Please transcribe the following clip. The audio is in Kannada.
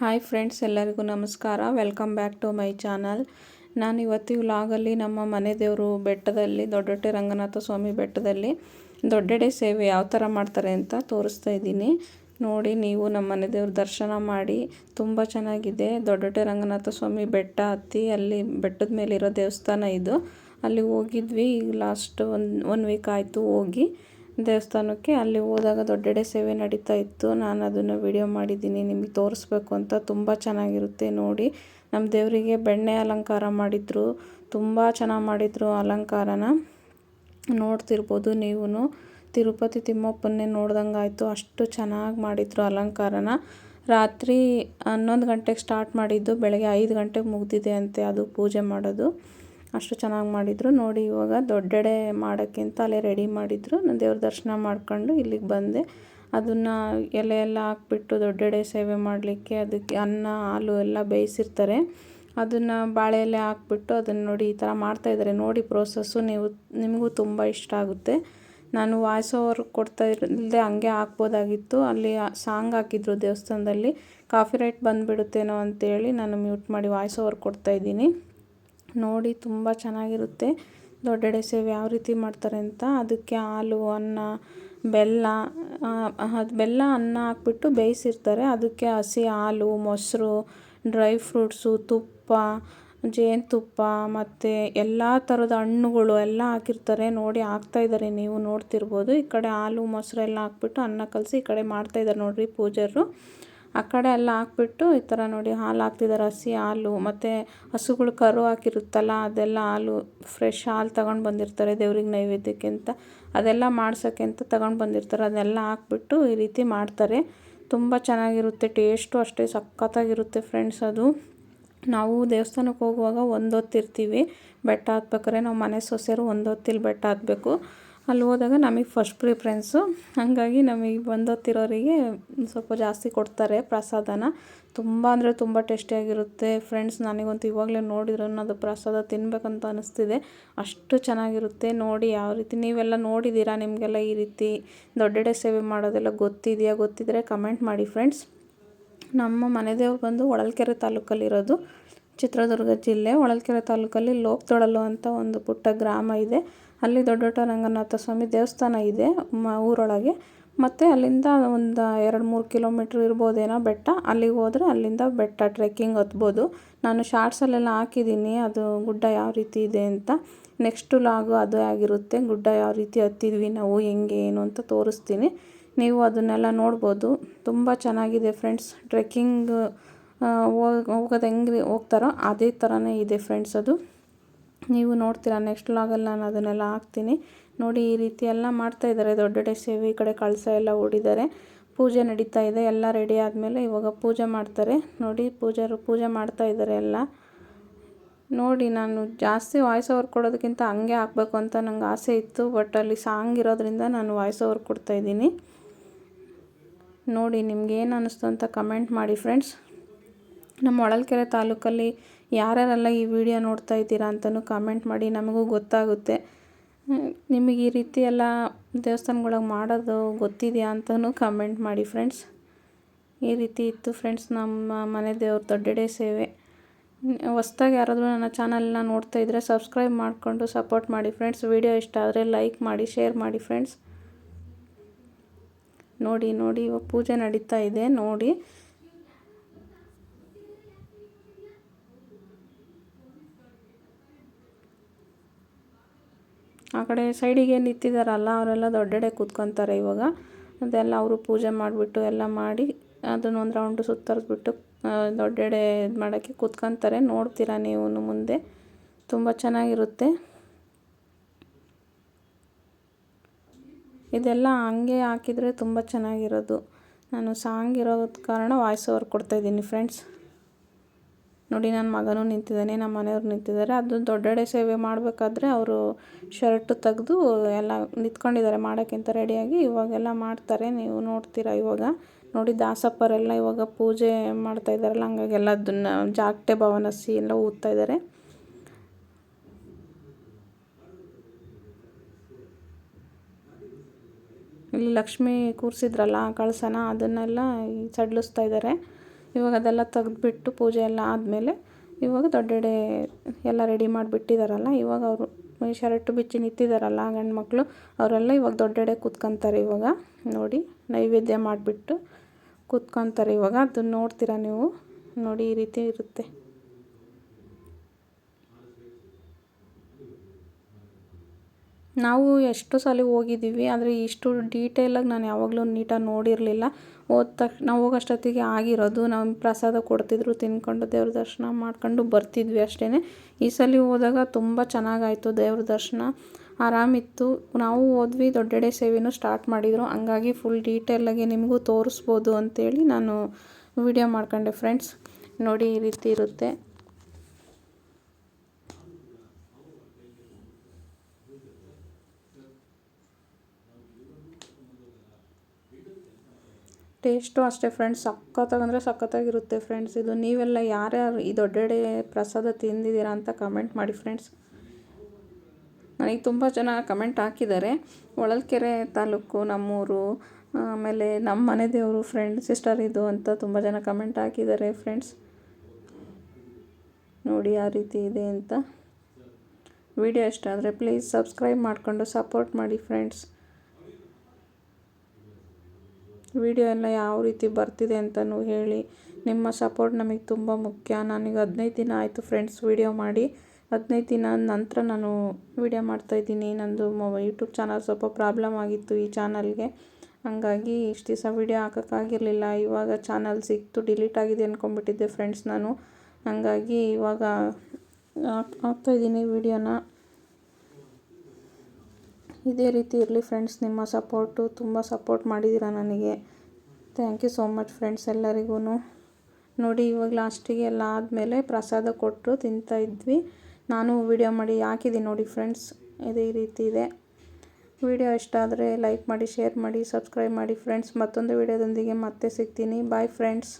ಹಾಯ್ ಫ್ರೆಂಡ್ಸ್, ಎಲ್ಲರಿಗೂ ನಮಸ್ಕಾರ. Welcome back to my channel. ನಾನು ಇವತ್ತು ವ್ಲಾಗಲ್ಲಿ ನಮ್ಮ ಮನೆ ದೇವರು ಬೆಟ್ಟದಲ್ಲಿ, ದೊಡ್ಡೊಟ್ಟೆ ರಂಗನಾಥ ಸ್ವಾಮಿ ಬೆಟ್ಟದಲ್ಲಿ ದೊಡ್ಡೆಡೆ ಸೇವೆ ಯಾವ ಥರ ಮಾಡ್ತಾರೆ ಅಂತ ತೋರಿಸ್ತಾ ಇದ್ದೀನಿ. ನೋಡಿ, ನೀವು ನಮ್ಮ ಮನೆ ದೇವ್ರ ದರ್ಶನ ಮಾಡಿ, ತುಂಬ ಚೆನ್ನಾಗಿದೆ. ದೊಡ್ಡೊಟ್ಟೆ ರಂಗನಾಥ ಸ್ವಾಮಿ ಬೆಟ್ಟ ಹತ್ತಿ, ಅಲ್ಲಿ ಬೆಟ್ಟದ ಮೇಲಿರೋ ದೇವಸ್ಥಾನ ಇದು. ಅಲ್ಲಿ ಹೋಗಿದ್ವಿ. ಈಗ ಲಾಸ್ಟ್ ಒಂದು ಒನ್ ವೀಕ್ ಆಯಿತು ಹೋಗಿ. ದೇವಸ್ಥಾನಕ್ಕೆ ಅಲ್ಲಿ ಹೋದಾಗ ದೊಡ್ಡೆಡೆ ಸೇವೆ ನಡೀತಾ ಇತ್ತು. ನಾನು ಅದನ್ನು ವಿಡಿಯೋ ಮಾಡಿದ್ದೀನಿ. ನಿಮಗೆ ತೋರಿಸ್ಬೇಕು ಅಂತ ತುಂಬ ಚೆನ್ನಾಗಿರುತ್ತೆ ನೋಡಿ. ನಮ್ಮ ದೇವರಿಗೆ ಬೆಣ್ಣೆ ಅಲಂಕಾರ ಮಾಡಿದರು. ತುಂಬ ಚೆನ್ನಾಗಿ ಮಾಡಿದರು ಅಲಂಕಾರನ. ನೋಡ್ತಿರ್ಬೋದು ನೀವು ತಿರುಪತಿ ತಿಮ್ಮಪ್ಪನ್ನೇ ನೋಡ್ದಂಗೆ ಆಯಿತು. ಅಷ್ಟು ಚೆನ್ನಾಗಿ ಮಾಡಿದರು ಅಲಂಕಾರನ. ರಾತ್ರಿ ಹನ್ನೊಂದು ಗಂಟೆಗೆ ಸ್ಟಾರ್ಟ್ ಮಾಡಿದ್ದು. ಬೆಳಗ್ಗೆ ಐದು ಗಂಟೆಗೆ ಮುಗ್ದಿದೆ ಅಂತೆ ಅದು ಪೂಜೆ ಮಾಡೋದು. ಅಷ್ಟು ಚೆನ್ನಾಗಿ ಮಾಡಿದರು. ನೋಡಿ ಇವಾಗ ದೊಡ್ಡೆಡೆ ಮಾಡೋಕ್ಕಿಂತ ಅಲ್ಲೇ ರೆಡಿ ಮಾಡಿದರು. ನಾನು ದೇವ್ರ ದರ್ಶನ ಮಾಡ್ಕೊಂಡು ಇಲ್ಲಿಗೆ ಬಂದೆ. ಅದನ್ನು ಎಲೆ ಎಲ್ಲ ಹಾಕ್ಬಿಟ್ಟು ದೊಡ್ಡೆಡೆ ಸೇವೆ ಮಾಡಲಿಕ್ಕೆ ಅದಕ್ಕೆ ಅನ್ನ, ಹಾಲು ಎಲ್ಲ ಬೇಯಿಸಿರ್ತಾರೆ. ಅದನ್ನು ಬಾಳೆ ಎಲೆ ಹಾಕ್ಬಿಟ್ಟು ಅದನ್ನು ನೋಡಿ ಈ ಥರ ಮಾಡ್ತಾಯಿದ್ದಾರೆ ನೋಡಿ ಪ್ರೋಸೆಸ್ಸು ನೀವು, ನಿಮಗೂ ತುಂಬ ಇಷ್ಟ ಆಗುತ್ತೆ. ನಾನು ವಾಯ್ಸ್ ಓವರ್ ಕೊಡ್ತಾ ಇರಲಿಲ್ಲದೆ ಹಂಗೆ ಹಾಕ್ಬೋದಾಗಿತ್ತು. ಅಲ್ಲಿ ಸಾಂಗ್ ಹಾಕಿದ್ರು ದೇವಸ್ಥಾನದಲ್ಲಿ. ಕಾಫಿ ರೈಟ್ ಬಂದುಬಿಡುತ್ತೇನೋ ಅಂತೇಳಿ ನಾನು ಮ್ಯೂಟ್ ಮಾಡಿ ವಾಯ್ಸ್ ಓವರ್ ಕೊಡ್ತಾಯಿದ್ದೀನಿ ನೋಡಿ ತುಂಬ ಚೆನ್ನಾಗಿರುತ್ತೆ. ದೊಡ್ಡಡೆ ಸೇವೆ ಯಾವ ರೀತಿ ಮಾಡ್ತಾರೆ ಅಂತ ಅದಕ್ಕೆ ಹಾಲು, ಅನ್ನ, ಬೆಲ್ಲ ಅದು ಬೆಲ್ಲ, ಅನ್ನ ಹಾಕ್ಬಿಟ್ಟು ಬೇಯಿಸಿರ್ತಾರೆ. ಅದಕ್ಕೆ ಹಸಿ ಹಾಲು, ಮೊಸರು, ಡ್ರೈ ಫ್ರೂಟ್ಸು, ತುಪ್ಪ ಜೇನುತುಪ್ಪ ಮತ್ತು ಎಲ್ಲ ಥರದ ಹಣ್ಣುಗಳು ಎಲ್ಲ ಹಾಕಿರ್ತಾರೆ. ನೋಡಿ ಹಾಕ್ತಾಯಿದ್ದಾರೆ ನೀವು ನೋಡ್ತಿರ್ಬೋದು. ಈ ಕಡೆ ಹಾಲು ಮೊಸರು ಎಲ್ಲ ಹಾಕ್ಬಿಟ್ಟು ಅನ್ನ ಕಲಸಿ ಈ ಕಡೆ ಮಾಡ್ತಾಯಿದ್ದಾರೆ ನೋಡಿರಿ ಪೂಜಾರರು. ಆ ಕಡೆ ಎಲ್ಲ ಹಾಕ್ಬಿಟ್ಟು ಈ ಥರ ನೋಡಿ ಹಾಲು ಹಾಕ್ತಿದ್ದಾರೆ. ಹಸಿ ಹಾಲು, ಮತ್ತು ಹಸುಗಳು ಕರು ಹಾಕಿರುತ್ತಲ್ಲ, ಅದೆಲ್ಲ ಹಾಲು ಫ್ರೆಶ್ ಹಾಲು ತಗೊಂಡು ಬಂದಿರ್ತಾರೆ ದೇವ್ರಿಗೆ ನೈವೇದ್ಯಕ್ಕೆ ಅಂತ. ಅದೆಲ್ಲ ಮಾಡ್ಸೋಕ್ಕೆ ಅಂತ ತಗೊಂಡು ಬಂದಿರ್ತಾರೆ. ಅದೆಲ್ಲ ಹಾಕ್ಬಿಟ್ಟು ಈ ರೀತಿ ಮಾಡ್ತಾರೆ. ತುಂಬ ಚೆನ್ನಾಗಿರುತ್ತೆ, ಟೇಸ್ಟು ಅಷ್ಟೇ ಸಖತ್ತಾಗಿರುತ್ತೆ ಫ್ರೆಂಡ್ಸ್ ಅದು. ನಾವು ದೇವಸ್ಥಾನಕ್ಕೆ ಹೋಗುವಾಗ ಒಂದೊತ್ತಿರ್ತೀವಿ ಬೆಟ್ಟ ಹತ್ಬೇಕಾದ್ರೆ ನಾವು ಮನೆ ಸೊಸೆಯರು ಒಂದೊತ್ತಿಲ್ಲಿ ಬೆಟ್ಟ ಹತ್ತಬೇಕು ಅಲ್ಲಿ ಹೋದಾಗ ನಮಗೆ ಫಸ್ಟ್ ಪ್ರಿಫ್ರೆನ್ಸು ಹಾಗಾಗಿ ನಮಗೆ ಬಂದೊತ್ತಿರೋರಿಗೆ ಸ್ವಲ್ಪ ಜಾಸ್ತಿ ಕೊಡ್ತಾರೆ ಪ್ರಸಾದನ. ತುಂಬ ಅಂದರೆ ತುಂಬ ಟೇಸ್ಟಿಯಾಗಿರುತ್ತೆ ಫ್ರೆಂಡ್ಸ್ ನನಗಂತೂ ಇವಾಗಲೇ ನೋಡಿದ್ರು ಅದು ಪ್ರಸಾದ ತಿನ್ನಬೇಕಂತ ಅನ್ನಿಸ್ತಿದೆ ಅಷ್ಟು ಚೆನ್ನಾಗಿರುತ್ತೆ. ನೋಡಿ ಯಾವ ರೀತಿ, ನೀವೆಲ್ಲ ನೋಡಿದ್ದೀರಾ ನಿಮಗೆಲ್ಲ ಈ ರೀತಿ ದೊಡ್ಡೆಡೆ ಸೇವೆ ಮಾಡೋದೆಲ್ಲ ಗೊತ್ತಿದೆಯಾ? ಗೊತ್ತಿದ್ದರೆ ಕಮೆಂಟ್ ಮಾಡಿ ಫ್ರೆಂಡ್ಸ್ ನಮ್ಮ ಮನೆ ದೇವ್ರು ಬಂದು ಹೊಳಲ್ಕೆರೆ ತಾಲೂಕಲ್ಲಿರೋದು ಚಿತ್ರದುರ್ಗ ಜಿಲ್ಲೆ. ಹೊಳಲ್ಕೆರೆ ತಾಲೂಕಲ್ಲಿ ಲೋಕದೊಳಲು ಅಂತ ಒಂದು ಪುಟ್ಟ ಗ್ರಾಮ ಇದೆ. ಅಲ್ಲಿ ದೊಡ್ಡೋಟ ರಂಗನಾಥ ಸ್ವಾಮಿ ದೇವಸ್ಥಾನ ಇದೆ, ಮ, ಊರೊಳಗೆ. ಮತ್ತು ಅಲ್ಲಿಂದ ಒಂದು ಎರಡು ಮೂರು ಕಿಲೋಮೀಟ್ರ್ ಇರ್ಬೋದೇನೋ ಬೆಟ್ಟ, ಅಲ್ಲಿಗೆ ಹೋದರೆ ಅಲ್ಲಿಂದ ಬೆಟ್ಟ ಟ್ರೆಕ್ಕಿಂಗ್ ಹತ್ಬೋದು. ನಾನು ಶಾರ್ಟ್ಸಲ್ಲೆಲ್ಲ ಹಾಕಿದ್ದೀನಿ, ಅದು ಗುಡ್ಡ ಯಾವ ರೀತಿ ಇದೆ ಅಂತ. ನೆಕ್ಸ್ಟು ಲಾಗು ಅದೇ ಆಗಿರುತ್ತೆ, ಗುಡ್ಡ ಯಾವ ರೀತಿ ಹತ್ತಿದ್ವಿ ನಾವು, ಹೆಂಗೆ, ಏನು ಅಂತ ತೋರಿಸ್ತೀನಿ. ನೀವು ಅದನ್ನೆಲ್ಲ ನೋಡ್ಬೋದು. ತುಂಬ ಚೆನ್ನಾಗಿದೆ ಫ್ರೆಂಡ್ಸ್ ಟ್ರೆಕ್ಕಿಂಗ್ ಹೋಗೋದು ಹೆಂಗೆ ಹೋಗ್ತಾರೋ ಅದೇ ಥರನೇ ಇದೆ ಫ್ರೆಂಡ್ಸ್ ಅದು. ನೀವು ನೋಡ್ತೀರಾ ನೆಕ್ಸ್ಟ್ ಲಾಗಲ್ಲಿ ನಾನು ಅದನ್ನೆಲ್ಲ ಹಾಕ್ತೀನಿ. ನೋಡಿ, ಈ ರೀತಿ ಎಲ್ಲ ಮಾಡ್ತಾಯಿದ್ದಾರೆ ದೊಡ್ಡ ಸೇವೆ ಈ ಕಡೆ ಕಳಸ ಎಲ್ಲ ಓಡಿದ್ದಾರೆ ಪೂಜೆ ನಡೀತಾ ಇದೆ, ಎಲ್ಲ ರೆಡಿ ಆದಮೇಲೆ ಇವಾಗ ಪೂಜೆ ಮಾಡ್ತಾರೆ. ನೋಡಿ, ಪೂಜಾರು ಪೂಜೆ ಮಾಡ್ತಾ ಇದ್ದಾರೆ ಎಲ್ಲ. ನೋಡಿ, ನಾನು ಜಾಸ್ತಿ ವಾಯ್ಸ್ ಓವರ್ ಕೊಡೋದಕ್ಕಿಂತ ಹಂಗೆ ಹಾಕ್ಬೇಕು ಅಂತ ನಂಗೆ ಆಸೆ ಇತ್ತು ಬಟ್ ಅಲ್ಲಿ ಸಾಂಗ್ ಇರೋದ್ರಿಂದ ನಾನು ವಾಯ್ಸ್ ಓವರ್ ಕೊಡ್ತಾಯಿದ್ದೀನಿ ನೋಡಿ, ನಿಮ್ಗೆ ಏನು ಅನ್ನಿಸ್ತು ಅಂತ ಕಮೆಂಟ್ ಮಾಡಿ ಫ್ರೆಂಡ್ಸ್ ನಮ್ಮ ಹೊಳಲ್ಕೆರೆ ತಾಲೂಕಲ್ಲಿ ಯಾರ್ಯಾರೆಲ್ಲ ಈ ವಿಡಿಯೋ ನೋಡ್ತಾ ಇದ್ದೀರಾ ಅಂತಲೂ ಕಾಮೆಂಟ್ ಮಾಡಿ ನಮಗೂ ಗೊತ್ತಾಗುತ್ತೆ. ನಿಮಗೆ ಈ ರೀತಿ ಎಲ್ಲ ದೇವಸ್ಥಾನಗಳಿಗೆ ಮಾಡೋದು ಗೊತ್ತಿದೆಯಾ ಅಂತಲೂ ಕಮೆಂಟ್ ಮಾಡಿ ಫ್ರೆಂಡ್ಸ್ ಈ ರೀತಿ ಇತ್ತು ಫ್ರೆಂಡ್ಸ್ ನಮ್ಮ ಮನೆ ದೇವ್ರ ದೊಡ್ಡೆಡೆ ಸೇವೆ. ಹೊಸ್ದಾಗಿ ಯಾರಾದರೂ ನನ್ನ ಚಾನಲ್ನ ನೋಡ್ತಾ ಇದ್ದರೆ ಸಬ್ಸ್ಕ್ರೈಬ್ ಮಾಡಿಕೊಂಡು ಸಪೋರ್ಟ್ ಮಾಡಿ ಫ್ರೆಂಡ್ಸ್ ವಿಡಿಯೋ ಇಷ್ಟ ಆದರೆ ಲೈಕ್ ಮಾಡಿ ಶೇರ್ ಮಾಡಿ ಫ್ರೆಂಡ್ಸ್ ನೋಡಿ ನೋಡಿ ಪೂಜೆ ನಡೀತಾ ಇದೆ, ನೋಡಿ. ಆ ಕಡೆ ಸೈಡಿಗೆ ನಿಂತಿದ್ದಾರಲ್ಲ ಅವರೆಲ್ಲ ದೊಡ್ಡಡೆ ಕೂತ್ಕೊತಾರೆ ಇವಾಗ. ಅದೆಲ್ಲ ಅವರು ಪೂಜೆ ಮಾಡಿಬಿಟ್ಟು ಎಲ್ಲ ಮಾಡಿ ಅದನ್ನೊಂದು ರೌಂಡು ಸುತ್ತರಿಸ್ಬಿಟ್ಟು ದೊಡ್ಡಡೆ ಇದು ಮಾಡೋಕ್ಕೆ ಕೂತ್ಕೊತಾರೆ. ನೋಡ್ತೀರಾ ನೀವು ಮುಂದೆ? ತುಂಬ ಚೆನ್ನಾಗಿರುತ್ತೆ. ಇದೆಲ್ಲ ಹಂಗೆ ಹಾಕಿದರೆ ತುಂಬ ಚೆನ್ನಾಗಿರೋದು. ನಾನು ಸಾಂಗ್ ಇರೋದ್ ಕಾರಣ ವಾಯ್ಸ್ ಓವರ್ ಕೊಡ್ತಾಯಿದ್ದೀನಿ ಫ್ರೆಂಡ್ಸ್ ನೋಡಿ ನನ್ನ ಮಗನೂ ನಿಂತಿದ್ದಾನೆ, ನಮ್ಮ ಮನೆಯವ್ರು ನಿಂತಿದ್ದಾರೆ. ಅದು ದೊಡ್ಡಡೆ ಸೇವೆ ಮಾಡಬೇಕಾದ್ರೆ ಅವರು ಶರ್ಟ್ ತೆಗೆದು ಎಲ್ಲ ನಿಂತ್ಕೊಂಡಿದ್ದಾರೆ, ಮಾಡೋಕ್ಕಿಂತ ರೆಡಿಯಾಗಿ. ಇವಾಗೆಲ್ಲ ಮಾಡ್ತಾರೆ, ನೀವು ನೋಡ್ತೀರಾ ಇವಾಗ? ನೋಡಿ ದಾಸಪ್ಪರೆಲ್ಲ ಇವಾಗ ಪೂಜೆ ಮಾಡ್ತಾ ಇದ್ದಾರಲ್ಲ, ಹಂಗಾಗಿ ಎಲ್ಲ ಅದನ್ನು ಜಾಗಟೆ ಭವನಸಿ ಎಲ್ಲ ಊದ್ತಾ ಇದ್ದಾರೆ. ಇಲ್ಲಿ ಲಕ್ಷ್ಮಿ ಕೂರಿಸಿದ್ರಲ್ಲ ಕಳಸನ, ಅದನ್ನೆಲ್ಲ ಸಡ್ಲಿಸ್ತಾ ಇದ್ದಾರೆ. ಇವಾಗ ಅದೆಲ್ಲ ತೆಗೆದ್ಬಿಟ್ಟು ಪೂಜೆ ಎಲ್ಲ ಆದಮೇಲೆ ಇವಾಗ ದೊಡ್ಡೆಡೆ ಎಲ್ಲ ರೆಡಿ ಮಾಡಿಬಿಟ್ಟಿದಾರಲ್ಲ, ಇವಾಗ ಅವರು ಶರ್ಟು ಬಿಚ್ಚಿ ನಿಂತಿದ್ದಾರಲ್ಲ ಗಂಡು ಮಕ್ಕಳು ಅವರೆಲ್ಲ ಇವಾಗ ದೊಡ್ಡೆಡೆ ಕೂತ್ಕೊತಾರೆ ಇವಾಗ. ನೋಡಿ, ನೈವೇದ್ಯ ಮಾಡಿಬಿಟ್ಟು ಕೂತ್ಕೊತಾರೆ ಇವಾಗ. ಅದನ್ನ ನೋಡ್ತೀರಾ ನೀವು? ನೋಡಿ, ಈ ರೀತಿ ಇರುತ್ತೆ. ನಾವು ಎಷ್ಟು ಸಲ ಹೋಗಿದ್ದೀವಿ, ಆದರೆ ಇಷ್ಟು ಡೀಟೇಲಾಗಿ ನಾನು ಯಾವಾಗಲೂ ನೀಟಾಗಿ ನೋಡಿರಲಿಲ್ಲ. ಹೋದ ತಕ್ಷಣ ನಾವು ಹೋಗೋಷ್ಟೊತ್ತಿಗೆ ಆಗಿರೋದು, ನಾವು ಪ್ರಸಾದ ಕೊಡ್ತಿದ್ರು, ತಿನ್ಕೊಂಡು ದೇವ್ರ ದರ್ಶನ ಮಾಡ್ಕೊಂಡು ಬರ್ತಿದ್ವಿ ಅಷ್ಟೇ ಈ ಸಲ ಹೋದಾಗ ತುಂಬ ಚೆನ್ನಾಗಾಯಿತು ದೇವ್ರ ದರ್ಶನ. ಆರಾಮಿತ್ತು. ನಾವು ಹೋದ್ವಿ, ದೊಡ್ಡೆಡೆ ಸೇವೆನೂ ಸ್ಟಾರ್ಟ್ ಮಾಡಿದರು. ಹಂಗಾಗಿ ಫುಲ್ ಡೀಟೇಲಾಗಿ ನಿಮಗೂ ತೋರಿಸ್ಬೋದು ಅಂತೇಳಿ ನಾನು ವಿಡಿಯೋ ಮಾಡ್ಕೊಂಡೆ ಫ್ರೆಂಡ್ಸ್ ನೋಡಿ ಈ ರೀತಿ ಇರುತ್ತೆ. ಟೇಸ್ಟು ಅಷ್ಟೇ ಫ್ರೆಂಡ್ಸ್, ಸಖತ್ತಾಗಂದರೆ ಸಖತ್ತಾಗಿರುತ್ತೆ ಫ್ರೆಂಡ್ಸ್. ಇದು ನೀವೆಲ್ಲ ಯಾರ್ಯಾರು ಈ ದೊಡ್ಡೆಡೆ ಪ್ರಸಾದ ತಿಂದಿದ್ದೀರಾ ಅಂತ ಕಮೆಂಟ್ ಮಾಡಿ ಫ್ರೆಂಡ್ಸ್. ನನಗೆ ತುಂಬ ಜನ ಕಮೆಂಟ್ ಹಾಕಿದ್ದಾರೆ. ಹೊಳಲ್ಕೆರೆ ತಾಲೂಕು ನಮ್ಮೂರು, ಆಮೇಲೆ ನಮ್ಮ ಮನೆ ದೇವರು ಫ್ರೆಂಡ್, ಸಿಸ್ಟರ್ ಇದು ಅಂತ ತುಂಬ ಜನ ಕಮೆಂಟ್ ಹಾಕಿದ್ದಾರೆ ಫ್ರೆಂಡ್ಸ್. ನೋಡಿ ಯಾವ ರೀತಿ ಇದೆ ಅಂತ. ವಿಡಿಯೋ ಇಷ್ಟ ಆದರೆ ಪ್ಲೀಸ್ ಸಬ್ಸ್ಕ್ರೈಬ್ ಮಾಡಿಕೊಂಡು ಸಪೋರ್ಟ್ ಮಾಡಿ ಫ್ರೆಂಡ್ಸ್. ವಿಡಿಯೋ ಎಲ್ಲ ಯಾವ ರೀತಿ ಬರ್ತಿದೆ ಅಂತಲೂ ಹೇಳಿ. ನಿಮ್ಮ ಸಪೋರ್ಟ್ ನಮಗೆ ತುಂಬ ಮುಖ್ಯ. ನನಗೆ ಹದಿನೈದು ದಿನ ಆಯಿತು ಫ್ರೆಂಡ್ಸ್ ವಿಡಿಯೋ ಮಾಡಿ. ಹದಿನೈದು ದಿನ ನಂತರ ನಾನು ವಿಡಿಯೋ ಮಾಡ್ತಾಯಿದ್ದೀನಿ ನಂದು ಮೊ ಯೂಟ್ಯೂಬ್ ಚಾನಲ್ ಸ್ವಲ್ಪ ಪ್ರಾಬ್ಲಮ್ ಆಗಿತ್ತು ಈ ಚಾನಲ್ಗೆ ಹಂಗಾಗಿ ಇಷ್ಟು ದಿವಸ ವೀಡಿಯೋ ಹಾಕೋಕ್ಕಾಗಿರಲಿಲ್ಲ. ಇವಾಗ ಚಾನಲ್ ಸಿಕ್ತು ಡಿಲೀಟ್ ಆಗಿದೆ ಅಂದ್ಕೊಂಬಿಟ್ಟಿದ್ದೆ ಫ್ರೆಂಡ್ಸ್ ನಾನು. ಹಂಗಾಗಿ ಇವಾಗ ಹಾಕ್ತಾಯಿದ್ದೀನಿ ವಿಡಿಯೋನ ಇದೇ ರೀತಿ ಇರಲಿ ಫ್ರೆಂಡ್ಸ್ ನಿಮ್ಮ ಸಪೋರ್ಟು ತುಂಬ ಸಪೋರ್ಟ್ ಮಾಡಿದ್ದೀರಾ ನನಗೆ. Thank you so much friends ಎಲ್ಲರಿಗೂ ನೋಡಿ ಇವಾಗ ಲಾಸ್ಟಿಗೆ ಎಲ್ಲ ಆದಮೇಲೆ ಪ್ರಸಾದ ಕೊಟ್ಟು ತಿಂತಾಯಿದ್ವಿ ನಾನು ವಿಡಿಯೋ ಮಾಡಿ ಹಾಕಿದ್ದೀನಿ ನೋಡಿ ಫ್ರೆಂಡ್ಸ್ ಇದೇ ರೀತಿ ಇದೆ. ವಿಡಿಯೋ ಇಷ್ಟ ಆದರೆ ಲೈಕ್ ಮಾಡಿ ಶೇರ್ ಮಾಡಿ ಸಬ್ಸ್ಕ್ರೈಬ್ ಮಾಡಿ ಫ್ರೆಂಡ್ಸ್ ಮತ್ತೊಂದು ವಿಡಿಯೋದೊಂದಿಗೆ ಮತ್ತೆ ಸಿಗ್ತೀನಿ. Bye friends